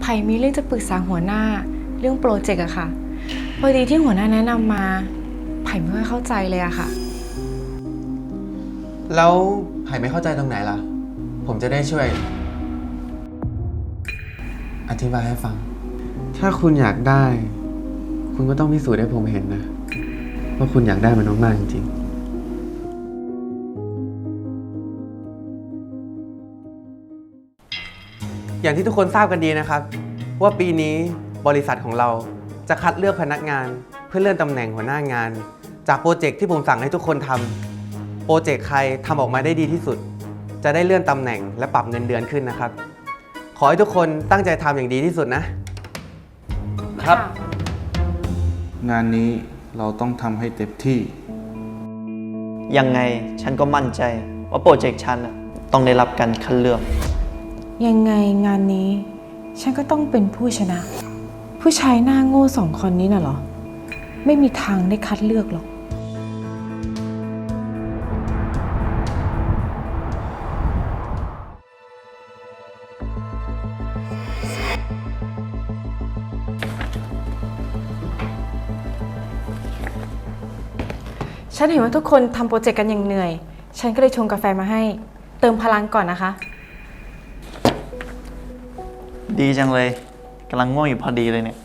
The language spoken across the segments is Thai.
ไผ่มีเรื่องจะปรึกษาหัวหน้าเรื่องโปรเจกต์อะค่ะ พอดีที่หัวหน้าแนะนำมา ไผ่ไม่ค่อยเข้าใจเลยอะค่ะ แล้วไผ่ไม่เข้าใจตรงไหนล่ะ ผมจะได้ช่วย อธิบายให้ฟัง ถ้าคุณอยากได้ คุณก็ต้องพิสูจน์ให้ผมเห็นนะ ว่าคุณอยากได้มันมากๆจริงๆ อย่างที่ทุกคนทราบกันดีนะครับ ว่าปีนี้บริษัทของเราจะคัดเลือกพนักงานเพื่อเลื่อนตำแหน่งหัวหน้างาน จากโปรเจกต์ที่ผมสั่งให้ทุกคนทำโปรเจกต์ใครทำออกมาได้ดีที่สุด จะได้เลื่อนตำแหน่งและปรับเงินเดือนขึ้นนะครับ ขอให้ทุกคนตั้งใจทำอย่างดีที่สุดนะ ครับค่ะงานนี้เราต้องทำให้เต็มที่ ยังไงฉันก็มั่นใจว่าโปรเจกต์ฉันน่ะต้องได้รับการคัดเลือก ยังไงงานนี้ ฉันก็ต้องเป็นผู้ชนะ ผู้ชายหน้าโง่สองคนนี้น่ะเหรอ ไม่มีทางได้คัดเลือกหรอก ฉันเห็นว่าทุกคนทำโปรเจกต์กันอย่างเหนื่อย ฉันก็เลยชงกาแฟมาให้ เติมพลังก่อนนะคะ ดีจังเลยกำลังง่วงอยู่พอดีเลยเนี่ย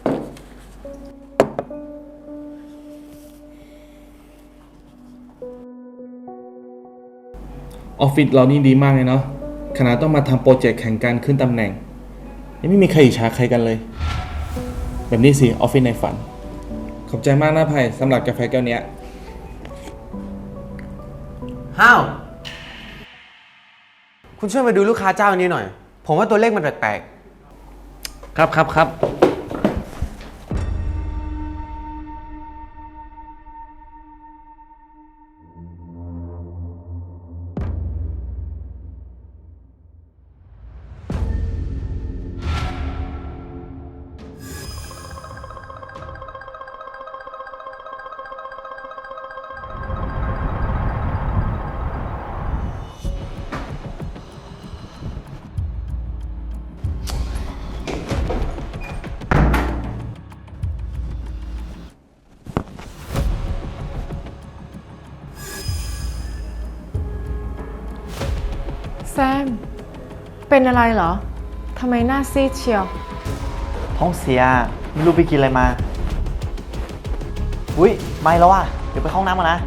ออฟฟิศเรานี่ดีมากเลยเนาะขนาดต้องมาทำโปรเจกต์แข่งกันขึ้นตำแหน่ง ยังไม่มีใครอิจฉาใครกันเลย แบบนี้สิออฟฟิศในฝัน ขอบใจมากนะไผ่สำหรับกาแฟแก้วเนี้ย ห้าว คุณช่วยมาดูลูกค้าเจ้านี้หน่อย ผมว่าตัวเลขมันแปลก ครับครับครับ แซม เป็นอะไรเหรอ ทำไมหน้าซีดเชียว ท้องเสียไม่รู้ไปกินอะไรมา อุ้ยไม่แล้วว่ะ เดี๋ยวไปเข้าห้องน้ำก่อนนะ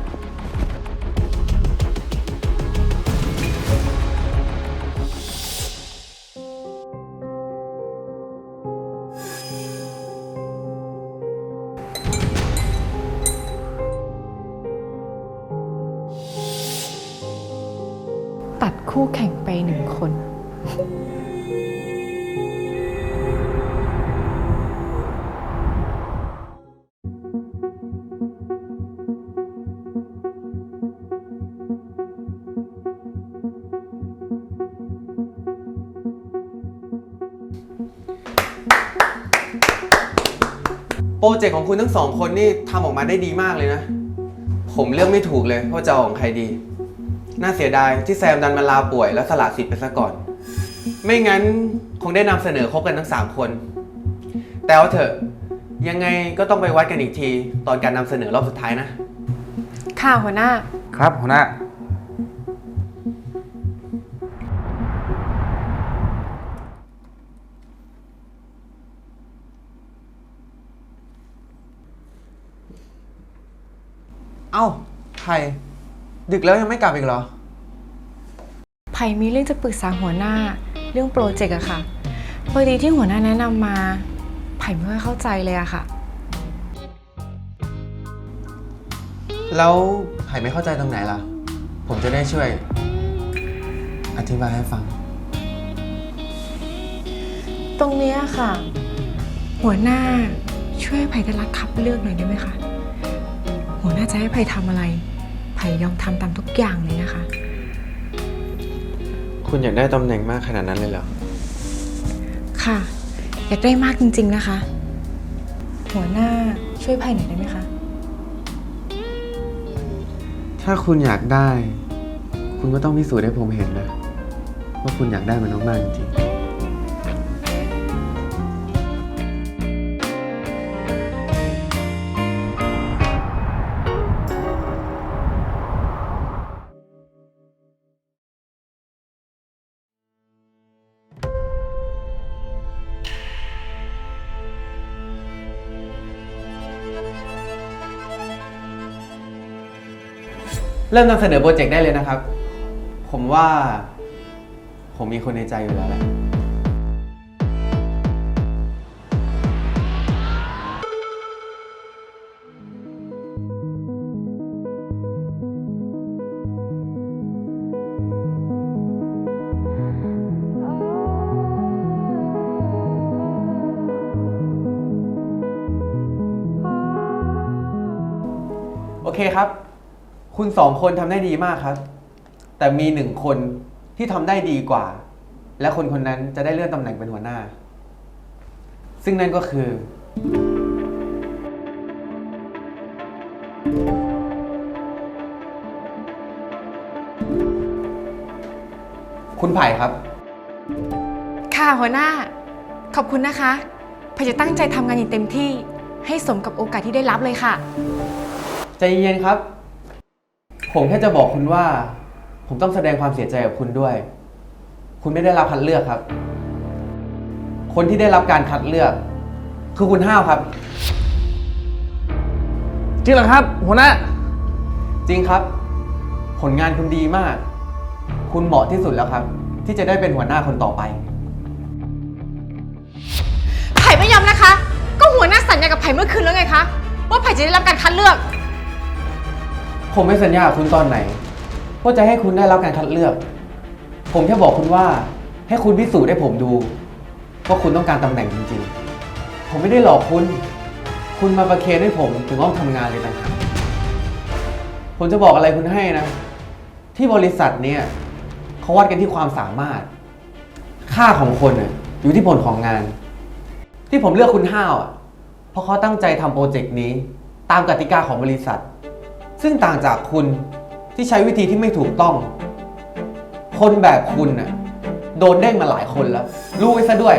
ตัดคู่แข่งไปหนึ่งคน โปรเจกต์ของคุณทั้งสองคนนี่ทำออกมาได้ดีมากเลยนะ ผมเลือกไม่ถูกเลยว่าจะเอาของใครดี น่าเสียดายที่แซมดันมาลาป่วยแล้วสละสิทธิ์ไปซะก่อน ไม่งั้นคงได้นำเสนอครบกันทั้ง3คน แต่เอาเถอะยังไงก็ต้องไปวัดกันอีกที ตอนการนำเสนอรอบสุดท้ายนะ ค่ะหัวหน้า ครับหัวหน้า เอ้าใคร ดึกแล้วยังไม่กลับอีกเหรอ ไผ่มีเรื่องจะปรึกษาหัวหน้า เรื่องโปรเจกต์อะค่ะพอดีที่หัวหน้าแนะนำมา ไผ่ไม่ค่อยเข้าใจเลยอะค่ะ แล้วไผ่ไม่เข้าใจตรงไหนล่ะ ผมจะได้ช่วย อธิบายให้ฟัง ตรงเนี้ยค่ะ หัวหน้าช่วยไผ่ได้รับคับเลือกหน่อยได้ไหมคะ หัวหน้าจะให้ไผ่ทำอะไร ไผ่ยอมทำตามทุกอย่างเลยนะคะ คุณอยากได้ตำแหน่งมากขนาดนั้นเลยเหรอ ค่ะ อยากได้มากจริง ๆนะคะ หัวหน้าช่วยไผ่หน่อยได้ไหมคะถ้าคุณอยากได้ คุณก็ต้องพิสูจน์ให้ผมเห็นนะ ว่าคุณอยากได้มันมากๆจริงๆ เริ่มนำเสนอโปรเจกต์ได้เลยนะครับ ผมว่า ผมมีคนในใจอยู่แล้วแหละ โอเคครับ คุณสองคนทำได้ดีมากครับ แต่มีหนึ่งคนที่ทำได้ดีกว่า และคนคนนั้นจะได้เลื่อนตำแหน่งเป็นหัวหน้า ซึ่งนั่นก็คือ คุณไผ่ครับ ค่ะหัวหน้า ขอบคุณนะคะไผ่จะตั้งใจทำงานอย่างเต็มที่ ให้สมกับโอกาสที่ได้รับเลยค่ะ ใจเย็นๆครับ ผมแค่จะบอกคุณว่า ผมต้องแสดงความเสียใจกับคุณด้วย คุณไม่ได้รับคัดเลือกครับ คนที่ได้รับการคัดเลือก คือคุณห้าวครับ จริงเหรอครับ หัวหน้า จริงครับ ผลงานคุณดีมาก คุณเหมาะที่สุดแล้วครับ ที่จะได้เป็นหัวหน้าคนต่อไป ไผ่ไม่ยอมนะคะ ก็หัวหน้าสัญญากับไผ่เมื่อคืนแล้วไงคะ ว่าไผ่จะได้รับการคัดเลือก ผมไม่สัญญากับคุณตอนไหนว่าจะให้คุณได้รับการคัดเลือก ผมแค่บอกคุณว่า ให้คุณพิสูจน์ให้ผมดูว่าคุณต้องการตำแหน่งจริงๆ ผมไม่ได้หลอกคุณ คุณมาประเคนให้ผมถึงห้องทำงานเลยนะครับผมจะบอกอะไรคุณให้นะ ที่บริษัทเนี่ยเขาวัดกันที่ความสามารถ ค่าของคนน่ะอยู่ที่ผลของงาน ที่ผมเลือกคุณห้าวอะเพราะเขาตั้งใจทำโปรเจกต์นี้ ตามกติกาของบริษัท ซึ่งต่างจากคุณที่ใช้วิธีที่ไม่ถูกต้อง คนแบบคุณน่ะโดนเด้งมาหลายคนแล้ว รู้ไว้ซะด้วย